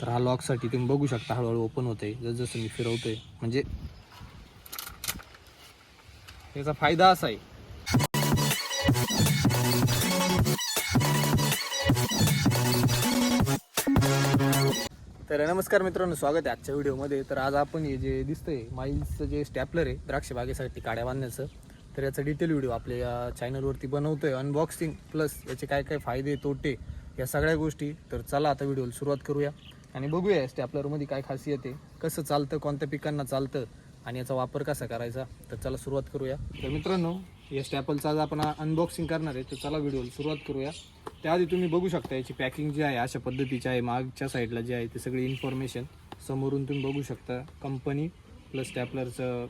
तर हा लॉकसाठी तुम्ही बघू शकता हळूहळू ओपन होतंय. जसं मी फिरवतोय. म्हणजे याचा फायदा असा आहे. तर नमस्कार मित्रांनो स्वागत आहे आजच्या व्हिडिओमध्ये. तर आज आपण हे जे दिसतंय माईलचं जे स्टॅपलर आहे द्राक्ष बागेसाठी काड्या बांधण्याचं. तर याचा डिटेल व्हिडिओ आपल्या या चॅनलवरती बनवतोय. अनबॉक्सिंग प्लस याचे काय काय फायदे तोटे या सगळ्या गोष्टी. तर चला आता व्हिडिओला सुरुवात करूया. आणि बघूया स्टॅपलरमध्ये काय खासियत आहे कसं चालतं कोणत्या पिकांना चालतं आणि याचा वापर कसा करायचा तर चला सुरुवात करूया. तर मित्रांनो या स्टॅपलचा आज आपण अनबॉक्सिंग करणार आहे तर चला व्हिडिओला सुरुवात करूया. त्याआधी तुम्ही बघू शकता याची पॅकिंग जी आहे अशा पद्धतीची आहे मागच्या साईडला जे आहे ते सगळी इन्फॉर्मेशन समोरून तुम्ही बघू शकता. कंपनी प्लस स्टॅपलरचं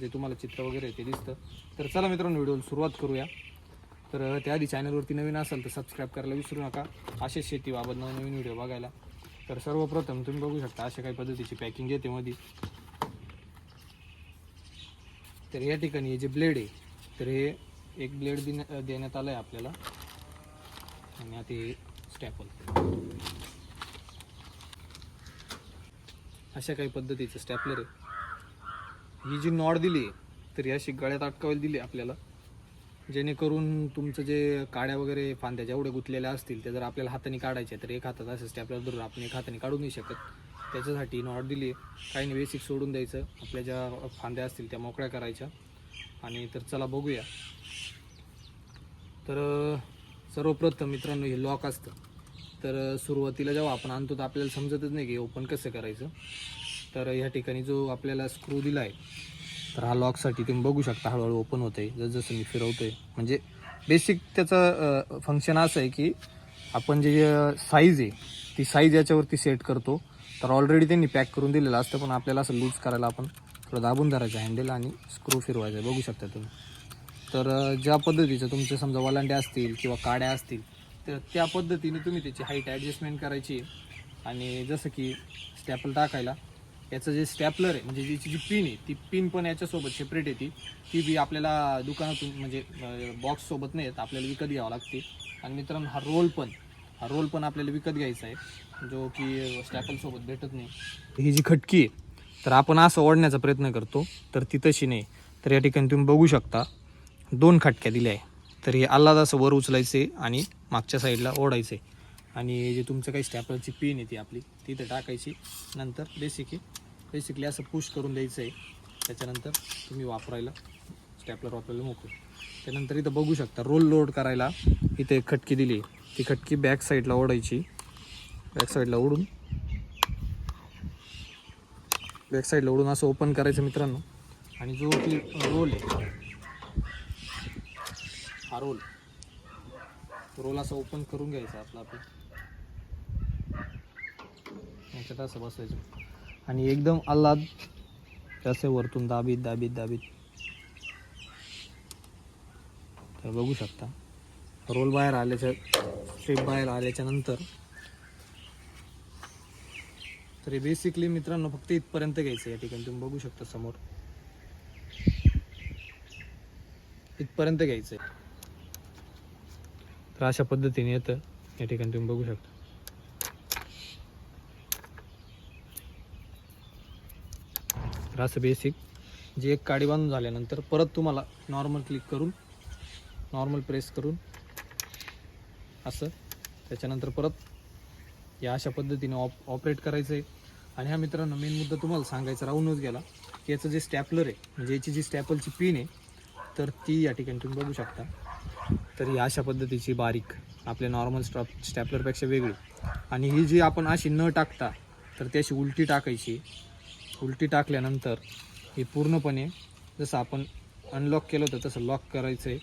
जे तुम्हाला चित्र वगैरे आहे ते दिसतं. तर चला मित्रांनो व्हिडिओला सुरुवात करूया. तर त्याआधी चॅनलवरती नवीन असाल तर सबस्क्राईब करायला विसरू नका. असेच शेतीबाबत नवनवीन व्हिडिओ बघायला. तर सर्वप्रथम तुम्ही बघू शकता अशा काही पद्धतीची पॅकिंग येते मध्ये तर या ठिकाणी हे जे ब्लेड आहे तर हे एक ब्लेड देण्यात आलं आहे आपल्याला. आणि आता हे स्टॅपल अशा काही पद्धतीचं स्टॅपलर आहे. ही जी नॉड दिली आहे तर ही अशी गळ्यात अटकावायला दिली आपल्याला. जेणेकरून तुमचं जे काड्या वगैरे फांद्या जेवढ्या गुतलेल्या असतील ते जर आपल्याला हाताने काढायचे तर एक हातात असं आपल्याला धरून आपण एक हाताने काढू नाही शकत. त्याच्यासाठी नॉट दिली. काही नाही बेसिक सोडून द्यायचं. आपल्या ज्या फांद्या असतील त्या मोकळ्या करायच्या. आणि तर चला बघूया. तर सर्वप्रथम मित्रांनो हे लॉक असतं. तर सुरुवातीला जेव्हा आपण आणतो तर आपल्याला समजतच नाही की ओपन कसं करायचं. तर ह्या ठिकाणी जो आपल्याला स्क्रू दिला आहे तर हा लॉकसाठी तुम्ही बघू शकता हळूहळू ओपन होत आहे जसजसं मी फिरवतोय. म्हणजे बेसिक त्याचं फंक्शन असं आहे की आपण जे साईज आहे ती साईज याच्यावरती सेट करतो. तर ऑलरेडी त्यांनी पॅक करून दिलेलं असतं पण आपल्याला असं लूज करायला आपण थोडं दाबून धरायचं हँडल आणि स्क्रू फिरवायचं. आहे बघू शकता तुम्ही. तर ज्या पद्धतीचं तुमचे समजा वलांड्या असतील किंवा काड्या असतील तर त्या पद्धतीने तुम्ही त्याची हाईट ॲडजस्टमेंट करायची आणि जसं की स्टॅपल टाकायला याचं जे स्टॅपलर आहे म्हणजे याची जी पिन आहे ती पिन पण याच्यासोबत सेपरेट येते ती. बी आपल्याला दुकानातून म्हणजे बॉक्ससोबत नाही येत आपल्याला विकत घ्यावं लागते. आणि मित्रांनो हा रोल पण हा रोल पण आपल्याला विकत घ्यायचा आहे. जो की स्टॅपलसोबत भेटत नाही. ही जी खटकी आहे तर आपण असं ओढण्याचा प्रयत्न करतो तर ती तशी नाही. तर या ठिकाणी तुम्ही बघू शकता दोन खटक्या दिल्या आहे. तर हे आल्हाद असं वर उचलायचे आणि मागच्या साईडला ओढायचे आणि जे तुमचं काही स्टॅपलची पिन आहे ती आपली ती इथं टाकायची. नंतर बेसिकली बेसिकली असं पुश करून द्यायचं आहे. त्याच्यानंतर तुम्ही वापरायला स्टॅपलर वापरायला मोकळं. त्यानंतर इथं बघू शकता रोल लोड करायला इथे एक खटकी दिली. आहे ती खटकी बॅक साईडला ओढायची. बॅक साईडला ओढून बॅक साईडला ओढून असं ओपन करायचं मित्रांनो. आणि जो की रोल आहे हा रोल रोल असं ओपन करून घ्यायचा आपला आपण याच्यात असं बसवायचं आणि एकदम आल्हाद असं वरतून दाबीत दाबीत दाबीत. तर बघू शकता. रोल बाहेर आल्याच्या स्ट्रीप बाहेर आल्याच्यानंतर. तर हे बेसिकली मित्रांनो फक्त इथपर्यंत घ्यायचं या ठिकाणी. तुम्ही बघू शकता समोर. इथपर्यंत घ्यायचं तर अशा पद्धतीने येतं. या ठिकाणी तुम्ही बघू शकता. तर असं बेसिक जे एक काडी बांधून झाल्यानंतर परत तुम्हाला नॉर्मल क्लिक करून नॉर्मल प्रेस करून असं. त्याच्यानंतर परत या अशा पद्धतीने ऑप ऑपरेट करायचं आहे आणि हा मित्रांनो मेन मुद्दा तुम्हाला सांगायचा राहूनच गेला. की याचं जे स्टॅपलर आहे म्हणजे याची जी स्टॅपलची पिन आहे तर ती या ठिकाणी तुम्ही बघू शकता. तर ही अशा पद्धतीची बारीक आपल्या नॉर्मल स्टॉप स्टॅपलरपेक्षा वेगळी. आणि ही जी आपण अशी न टाकता तर ती अशी उलटी टाकायची. उलटी टाकल्यानंतर ही पूर्णपणे जसं आपण अनलॉक केलं होतं तसं लॉक करायचं आहे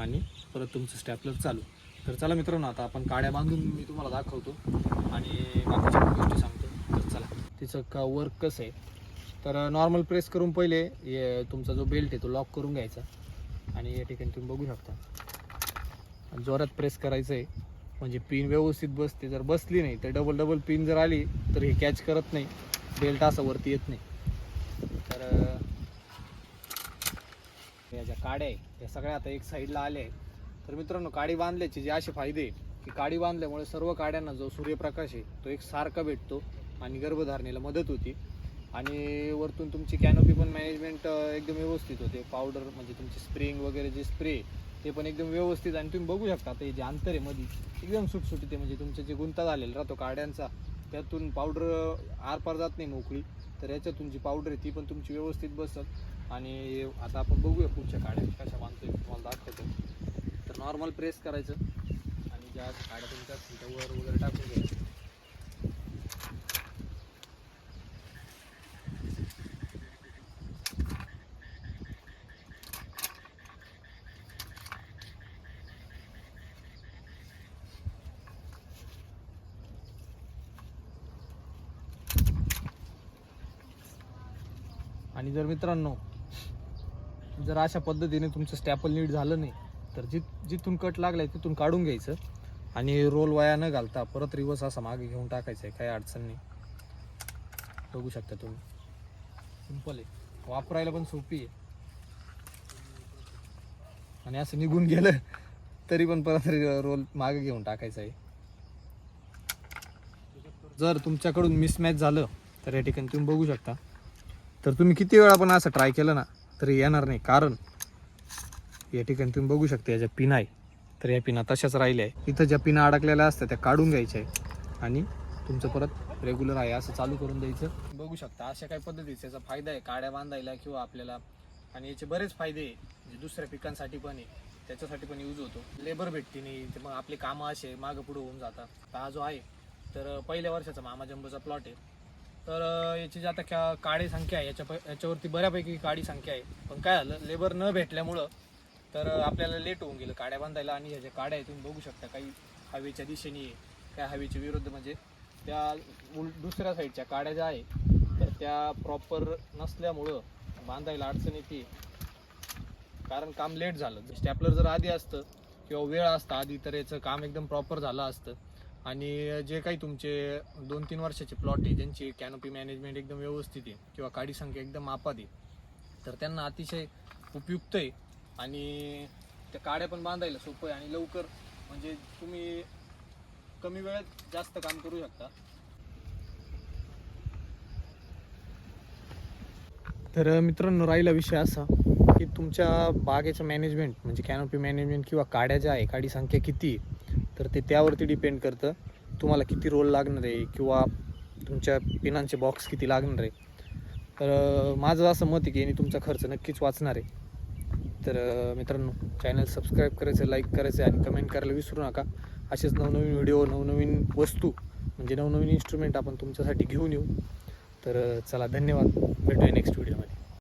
आणि परत तुमचं स्टॅपलर चालू. तर चला मित्रांनो आता आपण काड्या बांधून मी तुम्हाला दाखवतो आणि बाकीच्या गोष्टी सांगतो. तर चला तिचं का वर्क कसं आहे? तर नॉर्मल प्रेस करून पहिले हे तुमचा जो बेल्ट आहे तो लॉक करून घ्यायचा आणि या ठिकाणी तुम्ही बघू शकता. जोरात प्रेस करायचं आहे म्हणजे पिन व्यवस्थित बसते. जर बसली नाही तर डबल डबल पिन जर आली तर हे कॅच करत नाही. बेल्ट असं वरती येत नाही. तर अं, या ज्या काड्या आहे त्या सगळ्या आता एक साईडला आल्या आहे तर मित्रांनो काडी बांधल्याचे जे असे फायदे की काडी बांधल्यामुळे सर्व काड्यांना जो सूर्यप्रकाश आहे तो एक सारखा भेटतो आणि गर्भधारणेला मदत होती. आणि वरतून तुमची कॅनोपी पण मॅनेजमेंट एकदम व्यवस्थित होते. पावडर म्हणजे तुमची स्प्रिंग वगैरे जे स्प्रे ते पण एकदम व्यवस्थित आणि तुम्ही बघू शकता आता हे जे अंतर आहे मध्ये एकदम सुटसुटीत आहे. म्हणजे तुमचं जे गुंता झालेला राहतो काड्यांचा त्यातून पावडर आरपार जात नाही मोकळी. तर याच्यातून जी पावडर आहे ती पण तुमची व्यवस्थित बसत आणि आता आपण बघूया पुढच्या काड्या कशा बांधतोय तुम्हाला दाखवतो. तर नॉर्मल प्रेस करायचं. आणि ज्या काड्या तुमच्या वर वगैरे टाकून घ्यायचं आणि जर मित्रांनो जर अशा पद्धतीने तुमचं स्टॅपल नीट झालं नाही तर जिथ जिथून कट लागलाय तिथून काढून घ्यायचं आणि रोल वाया न घालता परत रिवर्स असा मागे घेऊन टाकायचं आहे काही अडचण नाही. बघू शकता तुम्ही. सिंपल आहे. वापरायला पण सोपी आहे. आणि असं निघून गेलं तरी पण परत रोल मागे घेऊन टाकायचं आहे. जर तुमच्याकडून मिसमॅच झालं तर या ठिकाणी तुम्ही बघू शकता. तर तुम्ही किती वेळा पण असं ट्राय केलं ना तरी येणार नाही. कारण या ठिकाणी तुम्ही बघू शकता याच्या पिना आहे. तर या पिना तशाच राहिल्या आहे. इथं ज्या पिना अडकलेल्या असतात त्या काढून घ्यायच्या आहे. आणि तुमचं परत रेग्युलर आहे असं चालू करून द्यायचं. बघू शकता अशा काही पद्धतीचा याचा फायदा आहे. काड्या बांधायला किंवा आपल्याला आणि याचे बरेच फायदे आहे. जे दुसऱ्या पिकांसाठी पण आहे त्याच्यासाठी पण यूज होतो. लेबर भेटते नाही ते मग आपले कामं असे मागं पुढे होऊन जातात. हा जो आहे तर पहिल्या वर्षाचा मामा जंबोचा प्लॉट आहे. तर याची जी आता क्या काडी संख्या आहे याच्या प- याच्यावरती बऱ्यापैकी काडी संख्या आहे. पण काय झालं लेबर न भेटल्यामुळं तर आपल्याला लेट होऊन गेलं. काड्या बांधायला आणि ह्या ज्या काड्या आहे तुम्ही बघू शकता काही हवेच्या दिशेने आहे काय हवेच्या विरुद्ध म्हणजे त्या उल दुसऱ्या साईडच्या काड्या ज्या आहे तर त्या प्रॉपर नसल्यामुळं बांधायला अडचण येते. कारण काम लेट झालं. स्टॅपलर जर आधी असतं किंवा वेळ असता आधी तर याचं काम एकदम प्रॉपर झालं असतं. आणि जे काही तुमचे दोन तीन वर्षाचे प्लॉट आहे ज्यांची कॅनोपी मॅनेजमेंट एकदम व्यवस्थित आहे किंवा काडी संख्या एकदम मापात आहे तर त्यांना अतिशय उपयुक्त आहे. आणि त्या काड्या पण बांधायला सोपं आहे आणि लवकर म्हणजे तुम्ही कमी वेळेत जास्त काम करू शकता. तर मित्रांनो राहिला विषय असा की तुमच्या बागेचं मॅनेजमेंट म्हणजे कॅनोपी मॅनेजमेंट किंवा काड्या ज्या आहे काडी संख्या किती आहे, तर ते त्यावरती डिपेंड करतं. तुम्हाला किती रोल लागणार आहे किंवा तुमच्या पिनांचे बॉक्स किती लागणार आहे. तर माझं असं मत आहे की याने तुमचा खर्च नक्कीच वाचणार आहे. तर मित्रांनो चॅनल सबस्क्राईब करायचं लाईक करायचं आणि कमेंट करायला विसरू नका. असेच नवनवीन व्हिडिओ नवनवीन वस्तू म्हणजे नवनवीन इन्स्ट्रुमेंट आपण तुमच्यासाठी घेऊन येऊ. तर चला धन्यवाद. भेटूया नेक्स्ट व्हिडिओमध्ये